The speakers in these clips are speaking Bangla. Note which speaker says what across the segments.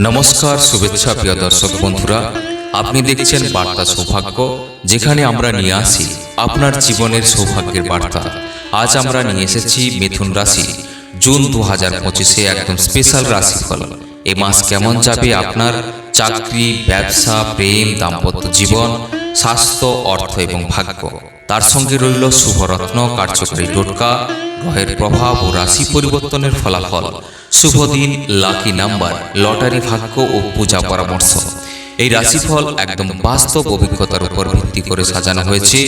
Speaker 1: নমস্কার, শুভেচ্ছা প্রিয় দর্শক বন্ধুরা। আপনি দেখছেন বার্তা সৌভাগ্য, যেখানে আমরা নিয়ে আসি আপনার জীবনের সৌভাগ্যের বার্তা। আজ আমরা নিয়ে এসেছি মিথুন রাশি। জুন দু হাজার পঁচিশে একদম স্পেশাল রাশিফল। এ মাস কেমন যাবে আপনার? চাকরি, ব্যবসা, প্রেম, দাম্পত্য জীবন, স্বাস্থ্য, অর্থ এবং ভাগ্য। তার সঙ্গে রইল শুভরত্ন, কার্যকরী টোটকা, গ্রহের প্রভাব ও রাশি পরিবর্তনের ফলাফল। শুভ দিন লাকি নাম্বার লটারি ভাগ্য ও পূজা পরামর্শ। এই রাশিফল একদম বাস্তব অভিজ্ঞতার উপর ভিত্তি করে সাজানো হয়েছে,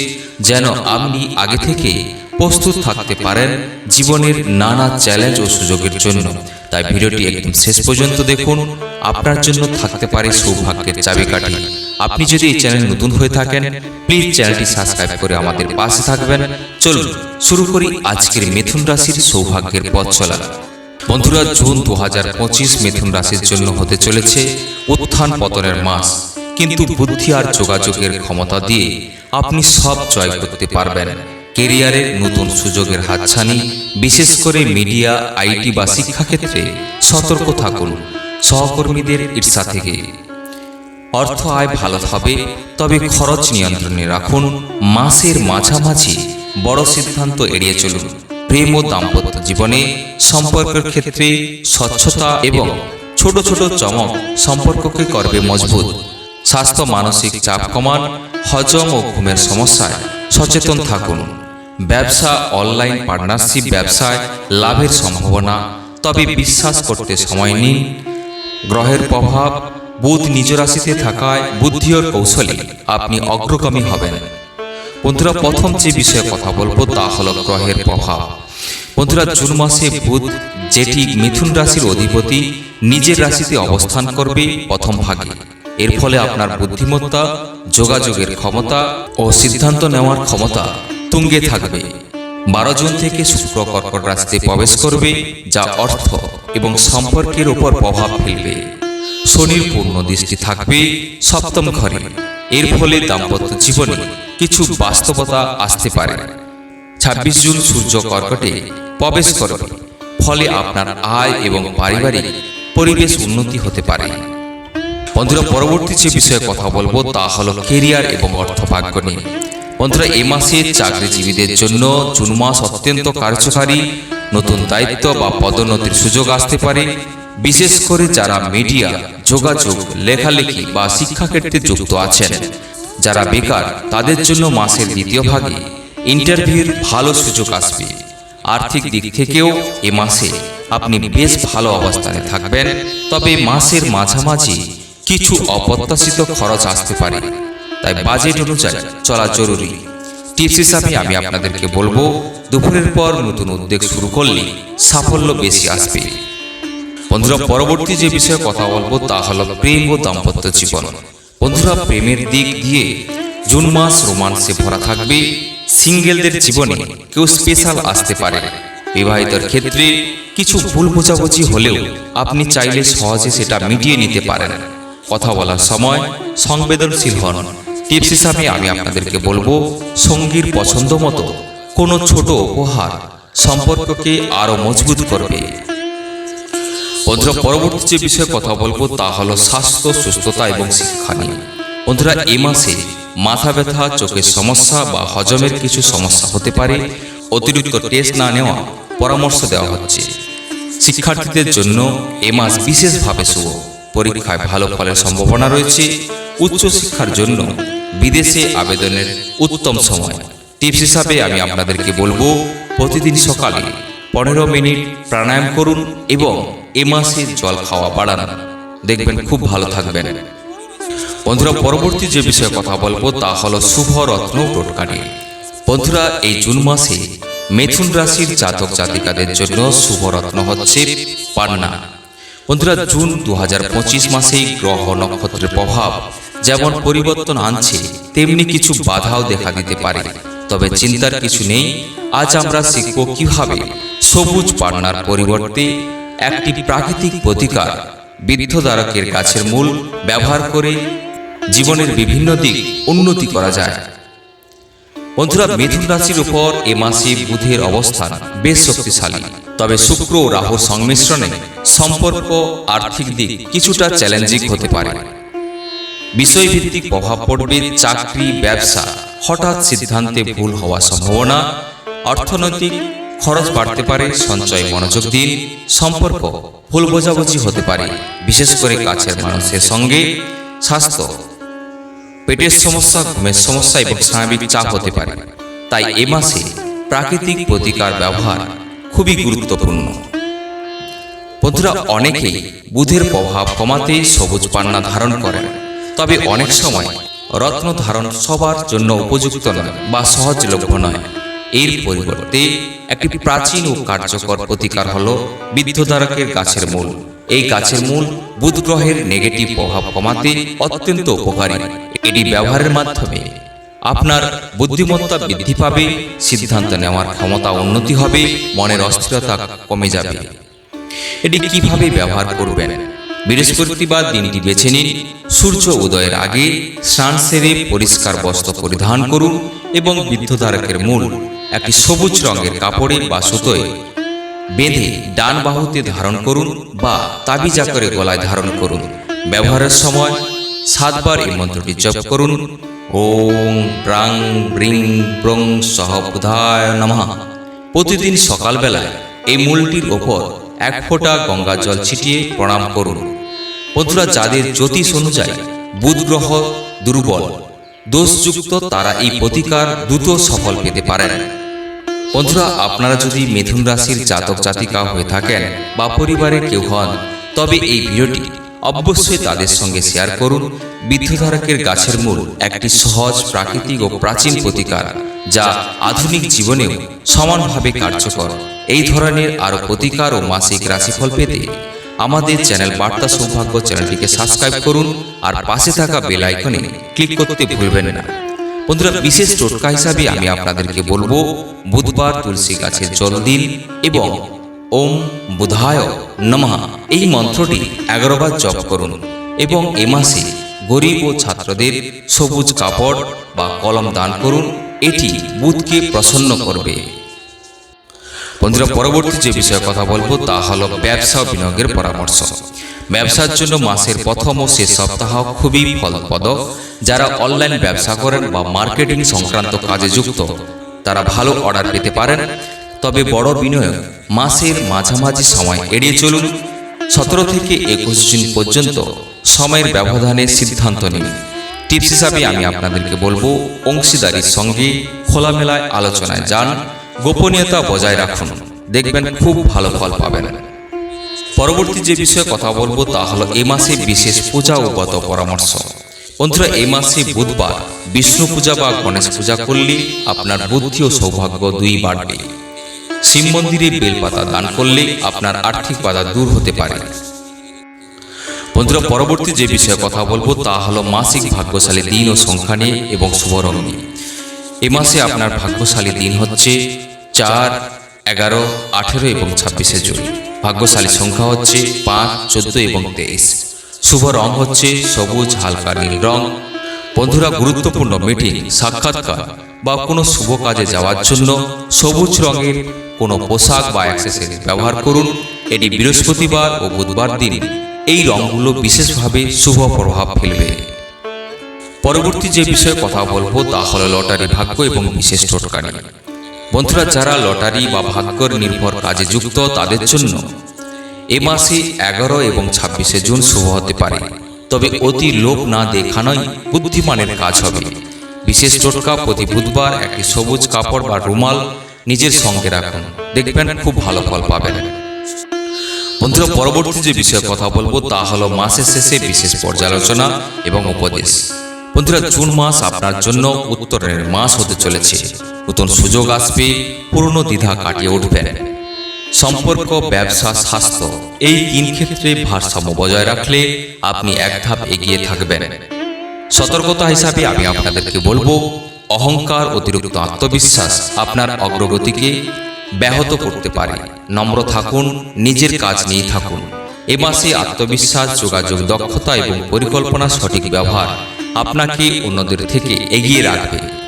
Speaker 1: যেন আপনি আগে থেকে প্রস্তুত থাকতে পারেন জীবনের নানা চ্যালেঞ্জ ও সুযোগের জন্য। তাই ভিডিওটি একদম শেষ পর্যন্ত দেখুন, আপনার জন্য থাকতে পারে সৌভাগ্যের চাবিকাঠি। আপনি যদি এই চ্যানেল নতুন হয়ে থাকেন প্লিজ চ্যানেলটি সাবস্ক্রাইব করে আমাদের পাশে থাকবেন। চলুন, শুরু করি আজকের মিথুন রাশির সৌভাগ্যের পথ চলা। বন্ধুরা, জুন দু হাজার পঁচিশ মিথুন রাশির জন্য হতে চলেছে উত্থান পতনের মাস। কিন্তু বুদ্ধি আর যোগাযোগের ক্ষমতা দিয়ে আপনি সব জয় করতে পারবেন। কেরিয়ারের নতুন সুযোগের হাতছানি, বিশেষ করে মিডিয়া, আইটি বা শিক্ষাক্ষেত্রে সতর্ক থাকুন। সহকর্মীদের ঈর্ষা থেকে। অর্থ আয় ভালো হবে, তবে খরচ নিয়ন্ত্রণে রাখুন। মাসের মাঝামাঝি বড় সিদ্ধান্ত এড়িয়ে চলুন। প্রেম ও দাম্পত্য জীবনে সম্পর্কের ক্ষেত্রে স্বচ্ছতা এবং ছোট ছোট চমক সম্পর্ককে করবে মজবুত। স্বাস্থ্য, মানসিক চাপ কমান, হজম ও ঘুমের সমস্যায় সচেতন থাকুন। ব্যবসা, অনলাইন পার্টনারশিপ ব্যবসায় লাভের সম্ভাবনা, তবে বিশ্বাস করতে সময় নিন। গ্রহের প্রভাব, বুধ নিজ রাশিতে থাকায় বুদ্ধি ও কৌশলে, আপনি অগ্রগামী হবেন। বন্ধুরা, প্রথম যে বিষয়ে কথা বলব তা হলো গ্রহের প্রভাব। বন্ধুরা জুন মাসে বুধ যেটি মিথুন রাশির অধিপতি নিজের রাশিতে অবস্থান করবে প্রথম ভাগে। এর ফলে আপনার বুদ্ধিমত্তা যোগাযোগের ক্ষমতা ও সিদ্ধান্ত নেওয়ার ক্ষমতা তুঙ্গে থাকবে। বারো জুন থেকে শুক্র কর্কট রাশিতে প্রবেশ করবে যা অর্থ এবং সম্পর্কের উপর প্রভাব ফেলবে। শনির পূর্ণ দৃষ্টি থাকবে সপ্তম ঘরে। এর ফলে দাম্পত্য জীবনে কিছু বাস্তবতা আসতে পারে। ছাব্বিশ জুন সূর্য কর্কটে প্রবেশ করবে। ফলে আপনার আয় এবং পারিবারিক পরিবেশ উন্নতি হতে পারে। বন্ধুরা, পরবর্তী যে বিষয়ে কথা বলব তা হলো কেরিয়ার এবং অর্থভাগ্য নিয়ে। বন্ধুরা, এ মাসে চাকরিজীবীদের জন্য জুন মাস অত্যন্ত কার্যকারী। নতুন দায়িত্ব বা পদোন্নতির সুযোগ আসতে পারে। বিশেষ করে যারা মিডিয়া, যোগাযোগ, লেখালেখি বা শিক্ষাক্ষেত্রে যুক্ত আছেন, যারা বেকার, তাদের জন্য মাসের দ্বিতীয় ভাগে ইন্টারভিউর ভালো সুযোগ আসবে। আর্থিক দিক থেকেও এ মাসে আপনি বেশ ভালো অবস্থানে থাকবেন। তবে মাসের মাঝামাঝি কিছু অপ্রত্যাশিত খরচ আসতে পারে। তাই বাজেট অনুযায়ী চলা জরুরি। টিপস হিসাবে আমি আপনাদেরকে বলব, দুপুরের পর নতুন উদ্যোগ শুরু করলে সাফল্য বেশি আসবে। বন্ধুরা, পরবর্তী যে বিষয়ে কথা বলব তা হলো প্রেম ও দাম্পত্য জীবন। বন্ধুরা, প্রেমের দিক দিয়ে জুন মাস রোমান্সে ভরা থাকবে। সিঙ্গেলদের জীবনে কেউ স্পেশাল আসতে পারে। বিবাহিতর ক্ষেত্রে কিছু ভুল বোঝাবুঝি হলেও আপনি চাইলে সহজে সেটা মিটিয়ে নিতে পারেন। কথা বলার সময় সংবেদনশীল হন। টিপস হিসাবে আমি আপনাদেরকে বলব সঙ্গীর পছন্দ মতো কোনো ছোট উপহার সম্পর্ককে আরও মজবুত করবে। বন্ধুরা পরবর্তী যে বিষয়ে কথা বলব তা হলো স্বাস্থ্য সুস্থতা এবং শিক্ষা নিয়ে। বন্ধুরা এ মাসে মাথা ব্যথা, চোখের সমস্যা বা হজমের কিছু সমস্যা হতে পারে, অতিরিক্ত টেস্ট না নেওয়া পরামর্শ দেওয়া হচ্ছে। শিক্ষার্থীদের জন্য এ মাস বিশেষভাবে শুভ। পরীক্ষায় ভালো ফলের সম্ভাবনা রয়েছে। উচ্চশিক্ষার জন্য বিদেশে আবেদনের উত্তম সময়। টিপস হিসাবে আমি আপনাদেরকে বলব, প্রতিদিন সকালে পনেরো মিনিট প্রাণায়াম করুন এবং এ মাসে জল খাওয়া বাড়ান। দেখবেন খুব ভালো থাকবেন। বন্ধুরা, পরবর্তী যে বিষয়ে কথা বলব তা হলো শুভ রত্ন টোটকা নিয়ে বন্ধুরা, এই জুন মাসে মিথুন রাশির জাতক জাতিকাদের জন্য শুভ রত্ন হচ্ছে পান্না। বন্ধুরা, জুন দু হাজার পঁচিশ মাসেই গ্রহ নক্ষত্রের প্রভাব যেমন পরিবর্তন আনছে, তেমনি কিছু বাধাও দেখা দিতে পারে। তবে চিন্তার কিছু নেই, আজ আমরা শিখব কীভাবে সবুজ পান্নার পরিবর্তে একটি প্রাকৃতিক প্রতিকার বৃদ্ধদ্বারকের গাছের মূল ব্যবহার করে জীবনের বিভিন্ন দিক উন্নতি করা যায়। বন্ধুরা, মিথুন রাশির উপর এ মাসে বুধের অবস্থান বেশ শক্তিশালী। তবে শুক্র ও রাহুর সংমিশ্রণে সম্পর্ক, আর্থিক দিক কিছুটা চ্যালেঞ্জিং হতে পারে। বিষয়ভিত্তিক প্রভাব পড়বে চাকরি, ব্যবসা। হঠাৎ সিদ্ধান্তে ভুল হওয়ার সম্ভাবনা। অর্থনৈতিক খরচ বাড়তে পারে, সঞ্চয়, মনোযোগ দিন। সম্পর্ক ভুল বোঝাবুঝি হতে পারে। বিশেষ করে কাছের মানুষের সঙ্গে স্বাস্থ্য পেটের সমস্যা, ঘুমের সমস্যা এবং স্বাভাবিক চাপ হতে পারে। তাই এ মাসে প্রাকৃতিক প্রতিকার ব্যবহার খুবই গুরুত্বপূর্ণ। বন্ধুরা অনেকেই বুধের প্রভাব কমাতে সবুজ পান্না ধারণ করেন, তবে অনেক সময় রত্ন ধারণ সবার জন্য উপযুক্ত নয় বা সহজলভ্য নয়। এর পরিবর্তে একটি প্রাচীন ও কার্যকর প্রতিকার হল বিদ্ধধারকের গাছের মূল। এই গাছের মূল বুধ গ্রহের নেগেটিভ প্রভাব কমাতে অত্যন্ত উপকারী। এটি ব্যবহারের মাধ্যমে আপনার বুদ্ধিমত্তা বৃদ্ধি পাবে, সিদ্ধান্ত নেওয়ার ক্ষমতা উন্নতি হবে, মনের অস্থিরতা কমে যাবে। এটি কীভাবে ব্যবহার করবেন? বৃহস্পতিবার দিনটি বেছে নিন। সূর্য উদয়ের আগে স্নান সেরে পরিষ্কার বস্ত্র পরিধান করুন এবং বিদ্ধধারকের মূল একটি সবুজ রঙের কাপড়ে বা সুতোয় বেঁধে ডান বাহুতে ধারণ করুন বা তাবিজ আকারে গলায় ধারণ করুন। ব্যবহারের সময় সাতবার এই মন্ত্রটি জপ করুন। ওম প্রাং ব্রিং ব্রং সহ বুধায় নমঃ। প্রতিদিন সকালবেলায় এই মূলটির ওপর এক ফোঁটা গঙ্গা জল ছিটিয়ে প্রণাম করুন। বন্ধুরা, যাদের জ্যোতিষ অনুযায়ী বুধ গ্রহ দুর্বল, দোষযুক্ত তারা এই প্রতিকার দ্রুত সফল পেতে পারেন। বন্ধুরা, আপনারা যদি মিথুন রাশির জাতক জাতিকা হয়ে থাকেন বা পরিবারের কেউ হন, তবে এই ভিডিওটি অবশ্যই তাদের সঙ্গে শেয়ার করুন। বিদ্ধধারকের গাছের মূল একটি সহজ, প্রাকৃতিক ও প্রাচীন প্রতিকার, যা আধুনিক জীবনেও সমানভাবে কার্যকর। এই ধরনের আরও প্রতিকার ও মাসিক রাশিফল পেতে আমাদের চ্যানেল বার্তা সৌভাগ্য চ্যানেলটিকে সাবস্ক্রাইব করুন আর পাশে থাকা বেল আইকনে ক্লিক করতে ভুলবেন না। বন্ধুরা, বিশেষ টোটকা হিসাবে আমি আপনাদেরকে বলব, বুধবার তুলসী গাছের জল দিন এবং ওম বুধায় নমঃ। এই মন্ত্রটি এগারো বার জপ করুন এবং এ মাসে গরিব ও ছাত্রদের সবুজ কাপড় বা কলম দান করুন, এটি বুধকে প্রসন্ন করবে। বন্ধুরা, পরবর্তী যে বিষয়ে কথা বলব, তা হলো ব্যবসা বিনিয়োগের পরামর্শ। ব্যবসার জন্য মাসের প্রথম ও শেষ সপ্তাহ খুবই ফলপ্রদ যারা অনলাইন ব্যবসা করেন বা মার্কেটিং সংক্রান্ত কাজে যুক্ত, তারা ভালো অর্ডার পেতে পারেন। তবে বড় বিনিয়োগ মাসের মাঝামাঝি সময় এড়িয়ে চলুন। সতেরো থেকে একুশ জুন পর্যন্ত সময়ের ব্যবধানে সিদ্ধান্ত নিন। টিপস হিসাবে আমি আপনাদেরকে বলব, অংশীদারির সঙ্গে খোলামেলায় আলোচনায় যান, গোপনীয়তা বজায় রাখুন। দেখবেন খুব ভালো ফল পাবেন। পরবর্তী যে বিষয়ে কথা বলব তা হলো এ মাসে বিশেষ পূজা ও গত পরামর্শ। বন্ধুরা, এ মাসে বুধবার বিষ্ণু পূজা বা গণেশ পূজা করলে আপনার বুদ্ধি ও সৌভাগ্য দুই বাড়বে। শিব মন্দিরে বেলপাতা দান করলে আপনার আর্থিক বাধা দূর হতে পারে। বন্ধুরা, পরবর্তী যে বিষয়ে কথা বলব তা হলো মাসিক ভাগ্যশালী দিন ও সংখ্যা নিয়ে এবং শুভরং নিয়ে। এ মাসে আপনার ভাগ্যশালী দিন হচ্ছে চার, এগারো, আঠেরো এবং ছাব্বিশে জুন। ভাগ্যশালী সংখ্যা হচ্ছে পাঁচ, চোদ্দ এবং তেইশ। শুভ রং হচ্ছে সবুজ, হালকা নীল রং। বন্ধুরা, গুরুত্বপূর্ণ মিটিং, সাক্ষাৎকার বা কোনো শুভ কাজে যাওয়ার জন্য সবুজ রঙের কোনো পোশাক বা অ্যাক্সেসরি ব্যবহার করুন। এটি বৃহস্পতিবার ও বুধবার দিন। এই রঙগুলো বিশেষভাবে শুভ প্রভাব ফেলবে। পরবর্তী যে বিষয়ে কথা বলব তা হলো লটারি ভাগ্য এবং বিশেষ টোটকা নিয়ে বন্ধুরা, যারা লটারি বা ভাগ্যর নির্ভর কাজে যুক্ত, তাদের জন্য এ মাসে এগারো এবং ছাব্বিশে জুন শুভ হতে পারে। তবে অতি লোভ না দেখানোই বুদ্ধিমানের কাজ হবে। বিশেষ টোটকা প্রতি বুধবার একটি সবুজ কাপড় বা রুমাল নিজের সঙ্গে রাখুন। দেখবেন খুব ভালো ফল পাবেন। বন্ধুরা, পরবর্তী যে বিষয়ে কথা বলব, তা হলো মাসের শেষে বিশেষ পর্যালোচনা এবং উপদেশ। বন্ধুরা, জুন মাস আপনার জন্য উত্তরের মাস হতে চলেছে। নতুন সুযোগ আসবে, পুরনো দ্বিধা কাটিয়ে উঠবেন সম্পর্ক, ব্যবসা, স্বাস্থ্য, এই তিন ক্ষেত্রে ভারসাম্য বজায় রাখলে আপনি এক ধাপ এগিয়ে থাকবেন। সতর্কতা হিসাবে আমি আপনাদেরকে বলব, অহংকার অতিরিক্ত আত্মবিশ্বাস আপনার অগ্রগতিকে ব্যাহত করতে পারে। নম্র থাকুন, নিজের কাজ নিয়ে থাকুন। এ মাসে আত্মবিশ্বাস, যোগাযোগ দক্ষতা এবং পরিকল্পনা সঠিক ব্যবহার আপনাকে অন্যদের থেকে এগিয়ে রাখবে।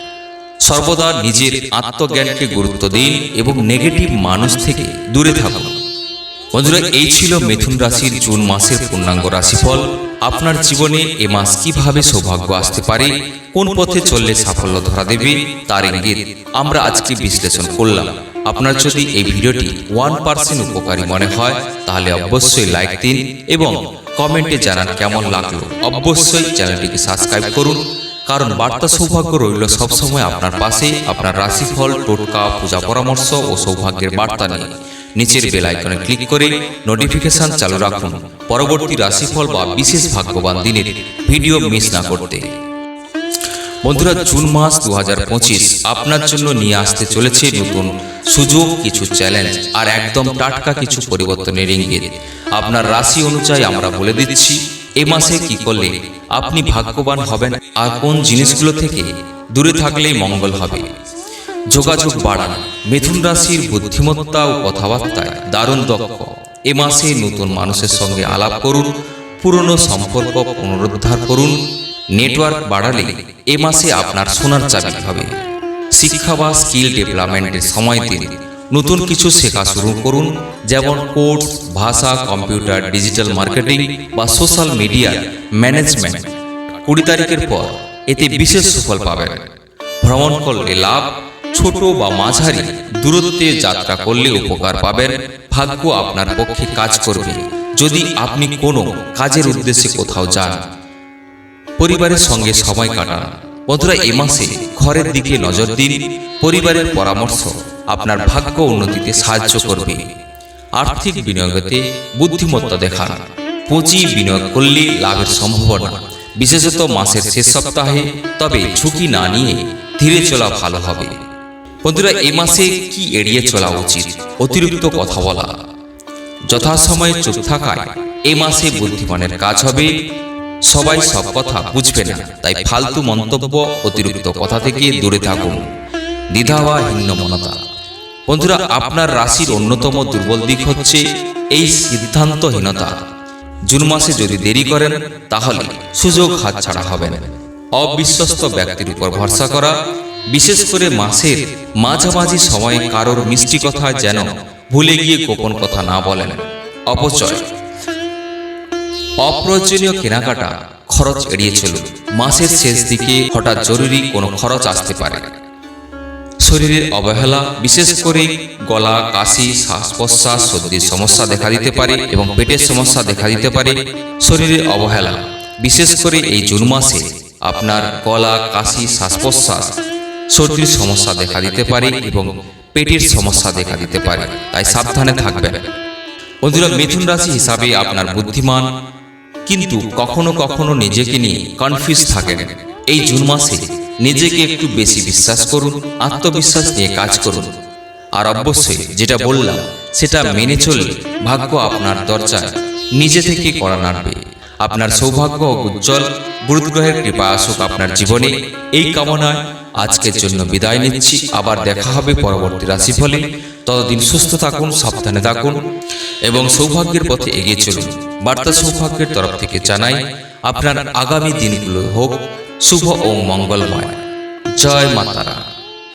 Speaker 1: সর্বদা নিজের আত্মজ্ঞানকে গুরুত্ব দিন এবং নেগেটিভ মানুষ থেকে দূরে থাকুন। বন্ধুরা, এই ছিল মিথুন রাশির জুন মাসের পূর্ণাঙ্গ রাশিফল। আপনার জীবনে এ মাস কীভাবে সৌভাগ্য আসতে পারে, কোন পথে চললে সাফল্য ধরা দেবে, তার ইঙ্গিত আমরা আজকে বিশ্লেষণ করলাম। আপনার যদি এই ভিডিওটি ওয়ান পার্সেন্ট উপকারী মনে হয়, তাহলে অবশ্যই লাইক দিন এবং কমেন্টে জানান কেমন লাগল। অবশ্যই চ্যানেলটিকে সাবস্ক্রাইব করুন। কারণ বার্তা সৌভাগ্য রইল সবসময় আপনার পাশে আপনার রাশিফল টোটকা পূজা পরামর্শ ও সৌভাগ্যের বার্তা নিয়ে। নিচের বেল আইকনে ক্লিক করে নোটিফিকেশন চালু রাখুন। পরবর্তী রাশিফল বা বিশেষ ভাগ্যবান দিনের ভিডিও মিস না করতে। বন্ধুরা জুন মাস দু হাজার পঁচিশ আপনার জন্য নিয়ে আসতে চলেছে নতুন সুযোগ কিছু চ্যালেঞ্জ আর একদম টাটকা কিছু পরিবর্তনের ইঙ্গিত। আপনার রাশি অনুযায়ী আমরা বলে দিচ্ছি এ মাসে কি করলে আপনি ভাগ্যবান হবেন আর কোন জিনিসগুলো থেকে দূরে থাকলেই মঙ্গল হবে। যোগাযোগ বাড়ান, মিথুন রাশির বুদ্ধিমত্তা ও কথাবার্তায় দারুণ দক্ষ। এ মাসে নতুন মানুষের সঙ্গে আলাপ করুন, পুরনো সম্পর্ক পুনরুদ্ধার করুন, নেটওয়ার্ক বাড়ালে এ মাসে আপনার সোনার চাবি হবে। শিক্ষা বা স্কিল ডেভেলপমেন্টের সময় দিন। নতুন কিছু শেখা শুরু করুন, যেমন কোর্স, ভাষা, কম্পিউটার, ডিজিটাল মার্কেটিং বা সোশ্যাল মিডিয়া ম্যানেজমেন্ট। কুড়ি তারিখের পর এতে বিশেষ সুফল পাবেন। ভ্রমণ করলে লাভ, ছোট বা মাঝারি, দূরত্বে যাত্রা করলে উপকার পাবেন। ভাগ্য আপনার পক্ষে কাজ করবে। যদি আপনি কোনো কাজের উদ্দেশ্যে কোথাও যান, পরিবারের সঙ্গে সময় কাটান। বন্ধুরা, এ মাসে ঘরের দিকে নজর দিন, পরিবারের পরামর্শ। আপনার ভাগ্য উন্নতিতে সাহায্য করবে। আর্থিক বিনিয়োগতে বুদ্ধিমত্তা দেখান। পুঁজি বিনিয়োগ করলে লাভের সম্ভাবনা। বিশেষত মাসের শেষ সপ্তাহে, তবে ঝুঁকি না নিয়ে ধীরে চলা ভালো হবে। বন্ধুরা, এ মাসে কি এড়িয়ে চলা উচিত? অতিরিক্ত কথা বলা। যথাসময়ে চুপ থাকায় এ মাসে বুদ্ধিমানের কাজ হবে। সবাই সব কথা বুঝবে না। তাই ফালতু মন্তব্য, অতিরিক্ত কথা থেকে দূরে থাকুন। দ্বিধা বা হীনমনতা। বন্ধুরা, আপনার রাশির অন্যতম দুর্বল দিক হচ্ছে এই সিদ্ধান্তহীনতা। জুন মাসে যদি দেরি করেন, তাহলে সুযোগ হাতছাড়া হবে না। অবিশ্বস্ত ব্যক্তির উপর ভরসা করা, বিশেষ করে মাসের মাঝামাঝি সময়ে কারোর মিষ্টি কথা যেন ভুলে গিয়ে গোপন কথা না বলেন। অপচয়। অপ্রয়োজনীয় কেনাকাটা খরচ এড়িয়ে চলুন। মাসের শেষ দিকে হঠাৎ জরুরি কোনো খরচ আসতে পারে। শরীরের অবহেলা, বিশেষ করে গলা, কাশি শ্বাস প্রশ্বাস সর্দির সমস্যা দেখা দিতে পারে এবং পেটের সমস্যা দেখা দিতে পারে। শরীরের অবহেলা, বিশেষ করে এই জুন মাসে আপনার গলা, কাশি শ্বাস প্রশ্বাস সর্দির সমস্যা দেখা দিতে পারে এবং পেটের সমস্যা দেখা দিতে পারে। তাই সাবধানে থাকবেন। বন্ধুরা, মিথুন রাশি হিসাবে আপনার বুদ্ধিমান, কিন্তু কখনো কখনো নিজেকে নিয়ে কনফিউজ থাকেন। এই জুন মাসে নিজেকে একটু বেশি বিশ্বাস করুন, আত্মবিশ্বাস নিয়ে কাজ করুন। আর অবশ্যই যেটা বললাম, সেটা মেনে চললে ভাগ্য আপনার দরজায় নিজে থেকে করা নাড়বে। আপনার সৌভাগ্য ও উজ্জ্বল বুধগ্রহের কৃপা আসুক আপনার জীবনে। এই কামনায় আজকের জন্য বিদায় নিচ্ছি। আবার দেখা হবে পরবর্তী রাশিফলে। ততদিন সুস্থ থাকুন, সাবধানে থাকুন এবং সৌভাগ্যের পথে এগিয়ে চলুন। বার্তা সৌভাগ্যের তরফ থেকে জানাই, আপনার আগামী দিনগুলো হোক শুভ ও মঙ্গলময়। জয় মাতারা।